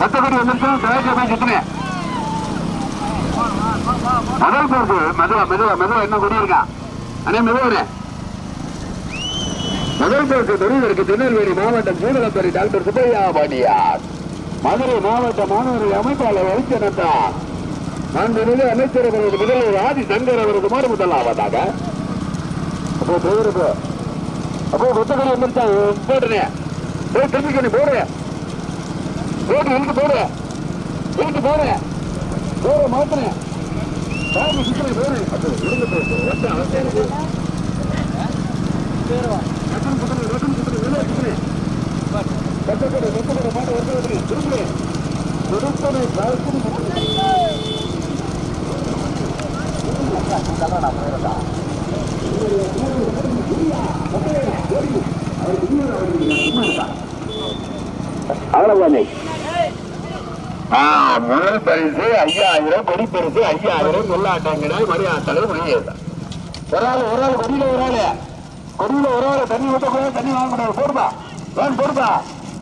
போய் சுத்துனேன் முதல் பரிசு மெதுவா மெதுவா மெதுவா என்ன கொடி இருக்கா அண்ணே மெதுவானே முதல் பரிசு பெரியவருக்கு திருநெல்வேலி மாவட்டம் சூழலப்பேரி டாக்டர் சுப்பையா பாண்டியார். மதுரை மாவட்ட மாணவர்கள் அமைப்பாளர் வைத்தியநந்தா மாண்புமிகு அமைச்சர் அவரது முதல்வர் ஆதி சங்கர் அவரது மாறு முதலாவதாக. அப்போ பெரியவருக்கு அப்போ புத்தகம் வந்துருச்சான் போட்டுனே. போய் திரும்பிக்கணும் போடு போட்டு இழுத்து போடு இழுத்து போடு போற மாத்துனேன் பாபு சுத்தனை போடு அது இழுந்து போட்டு ஒட்ட அவசியம் இருக்கு ரத்தம் சுத்தனை ரத்தம் சுத்தனை வெளியே சுத்தனை கட்டப்பட கட்டப்பட மாட்ட வருது வருது திரும்பி திருத்தனை பார்த்து அவ்வளவு முதல் பரிசு ஐயாயிரம் கொடி பரிசு ஐயாயிரம் கொள்ளாட்டங்கிறாய் மரியாதை. முடியாது ஒரு ஆள் ஒரு ஆள் கொடியில ஒரு ஆள். கொடியில ஒரு ஆள் தண்ணி ஊற்றக்கூடாது தண்ணி வாங்கக்கூடாது. போடுப்பா வேணும் போடுப்பா.